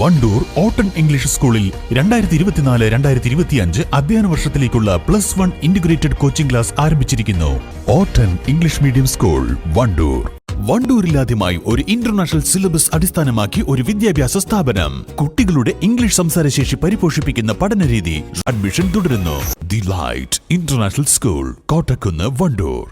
Wandoor ഓട്ടൺ English സ്കൂളിൽ രണ്ടായിരത്തി ഇരുപത്തിനാല് രണ്ടായിരത്തി ഇരുപത്തിയഞ്ച് അധ്യയന വർഷത്തിലേക്കുള്ള plus one integrated coaching class ആരംഭിച്ചിരിക്കുന്നു. ഓട്ടൺ ഇംഗ്ലീഷ് മീഡിയം സ്കൂൾ വണ്ടൂർ. വണ്ടൂരിലാദ്യമായി ഒരു ഇന്റർനാഷണൽ സിലബസ് അടിസ്ഥാനമാക്കി ഒരു വിദ്യാഭ്യാസ സ്ഥാപനം. കുട്ടികളുടെ ഇംഗ്ലീഷ് സംസാരശേഷി പരിപോഷിപ്പിക്കുന്ന പഠനരീതി അഡ്മിഷൻ തുടരുന്നു. The light international school Kottakkunnu Wandoor.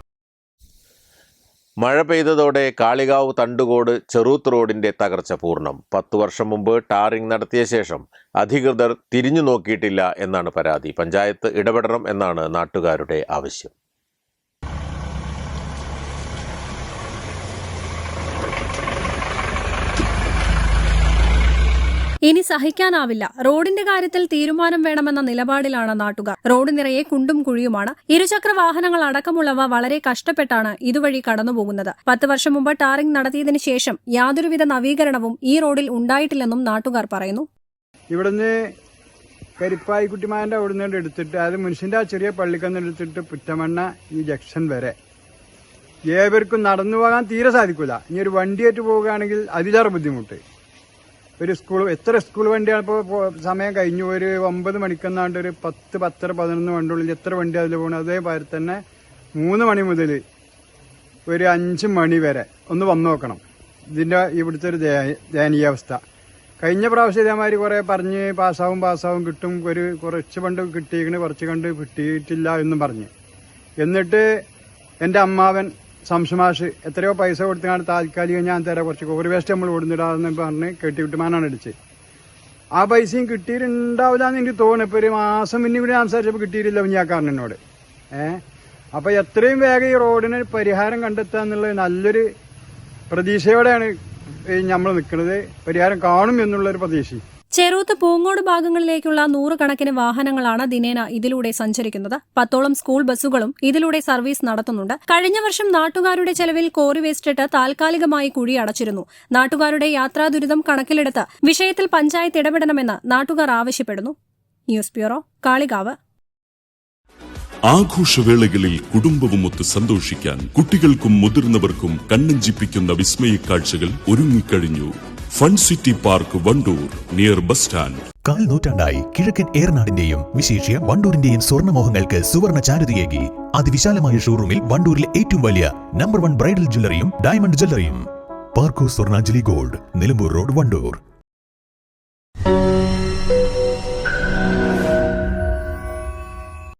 മഴ പെയ്തതോടെ കാളികാവ് തണ്ടുകോട് ചെറൂത്ത് റോഡിന്റെ തകർച്ച പൂർണം. പത്തു വർഷം മുമ്പ് ടാറിംഗ് നടത്തിയ ശേഷം അധികൃതർ തിരിഞ്ഞു നോക്കിയിട്ടില്ല എന്നാണ് പരാതി. പഞ്ചായത്ത് ഇടപെടണം എന്നാണ് നാട്ടുകാരുടെ ആവശ്യം. ഇനി സഹിക്കാനാവില്ല. റോഡിന്റെ കാര്യത്തിൽ തീരുമാനം വേണമെന്ന നിലപാടിലാണ് നാട്ടുകാർ. റോഡ് നിറയെ കുണ്ടും കുഴിയുമാണ്. ഇരുചക്ര വാഹനങ്ങൾ അടക്കമുള്ളവ വളരെ കഷ്ടപ്പെട്ടാണ് ഇതുവഴി കടന്നുപോകുന്നത്. പത്ത് വർഷം മുമ്പ് ടാറിംഗ് നടത്തിയതിനു ശേഷം യാതൊരുവിധ നവീകരണവും ഈ റോഡിൽ ഉണ്ടായിട്ടില്ലെന്നും നാട്ടുകാർ പറയുന്നു. ഇവിടുന്ന് കരിപ്പായിക്കുട്ടിമാന്റെ അവിടെ നിന്ന് എടുത്തിട്ട് അത് മനുഷ്യന്റെ ആ ചെറിയ പള്ളിക്കന്ന് എടുത്തിട്ട് പുറ്റമണ്ണ ഈ ജംഗ്ഷൻ വരെ. ഏവർക്കും നടന്നു പോകാൻ തീരെ സാധിക്കില്ല ഇനി ഒരു വണ്ടിയേറ്റ് പോവുകയാണെങ്കിൽ അതിലേറെ ബുദ്ധിമുട്ട്. ഒരു സ്കൂൾ എത്ര സ്കൂൾ വണ്ടിയാണ് ഇപ്പോൾ സമയം കഴിഞ്ഞു. ഒരു ഒമ്പത് മണിക്കെന്നാണ്ട് ഒരു പത്ത് പത്തര പതിനൊന്ന് വണ്ടിയുള്ളിൽ എത്ര വണ്ടി അതിൽ പോകണം അതേപോലെ തന്നെ മൂന്ന് മണി മുതൽ ഒരു അഞ്ച് മണി വരെ ഒന്ന് വന്നു നോക്കണം. ഇതിന്റെ ഇവിടുത്തെ ഒരു ദയ- ദയനീയാവസ്ഥ. കഴിഞ്ഞ പ്രാവശ്യം ഇതേമാതിരി കുറേ പറഞ്ഞ് പാസ്സാവും പാസ്സാവും കിട്ടും. ഒരു കുറച്ച് പണ്ട് കിട്ടിയിരിക്കണ് കുറച്ച് കണ്ട് കിട്ടിയിട്ടില്ല എന്നും പറഞ്ഞ്. എന്നിട്ട് എന്റെ അമ്മാവൻ സംശുമാഷ് എത്രയോ പൈസ കൊടുത്താണ് താൽക്കാലികം ഞാൻ തരാം. കുറച്ച് കോറി വേസ്റ്റ് നമ്മൾ കൊടുത്തിടാന്ന് പറഞ്ഞ് കെട്ടിവിട്ടുമാനാണ് അടിച്ച് ആ പൈസയും കിട്ടിയിട്ടുണ്ടാവില്ല എന്ന് എനിക്ക് തോന്നുന്നു. ഇപ്പോൾ ഒരു മാസം മുന്നേ കൂടി സംസാരിച്ചപ്പോൾ കിട്ടിയിട്ടില്ല കുഞ്ഞാക്കാരനോട് ഏഹ് അപ്പോൾ എത്രയും വേഗം ഈ റോഡിന് പരിഹാരം കണ്ടെത്തുക എന്നുള്ളത് നല്ലൊരു പ്രതീക്ഷയോടെയാണ് നമ്മൾ നിൽക്കുന്നത്. പരിഹാരം കാണും എന്നുള്ളൊരു പ്രതീക്ഷ ചെറൂത്ത് പൂങ്ങോട് ഭാഗങ്ങളിലേക്കുള്ള നൂറുകണക്കിന് വാഹനങ്ങളാണ് ദിനേന ഇതിലൂടെ സഞ്ചരിക്കുന്നത്. പത്തോളം സ്കൂൾ ബസ്സുകളും ഇതിലൂടെ സർവീസ് നടത്തുന്നുണ്ട്. കഴിഞ്ഞ വർഷം നാട്ടുകാരുടെ ചെലവിൽ കോറി വേസ്റ്റിട്ട് താൽക്കാലികമായി കുഴി അടച്ചിരുന്നു. നാട്ടുകാരുടെ യാത്രാ ദുരിതം കണക്കിലെടുത്ത് വിഷയത്തിൽ പഞ്ചായത്ത് ഇടപെടണമെന്ന് നാട്ടുകാർ ആവശ്യപ്പെടുന്നു. News bureau Kalikavu. ആഘോഷവേളകളിൽ കുടുംബവുമൊത്ത് സന്തോഷിക്കാൻ കുട്ടികൾക്കും മുതിർന്നവർക്കും കണ്ണഞ്ചിപ്പിക്കുന്ന വിസ്മയ കാഴ്ചകൾ ഒരുങ്ങിക്കഴിഞ്ഞു. Fun city park Wandoor near bus stand കാൽ നൂറ്റാണ്ടായി കിഴക്കൻ ഏറനാടിന്റെയും വിശേഷ്യ വണ്ടൂരിന്റെയും സ്വർണമോഹങ്ങൾക്ക് സുവർണ ചാരുതയേകി. അതിവിശാലമായ ഷോറൂമിൽ വണ്ടൂരിലെ ഏറ്റവും വലിയ നമ്പർ വൺ ബ്രൈഡൽ ജ്വല്ലറിയും ഡയമണ്ട് ജ്വല്ലറിയും പാർക്കോ സ്വർണാഞ്ജലി ഗോൾഡ് നിലമ്പൂർ റോഡ് വണ്ടൂർ.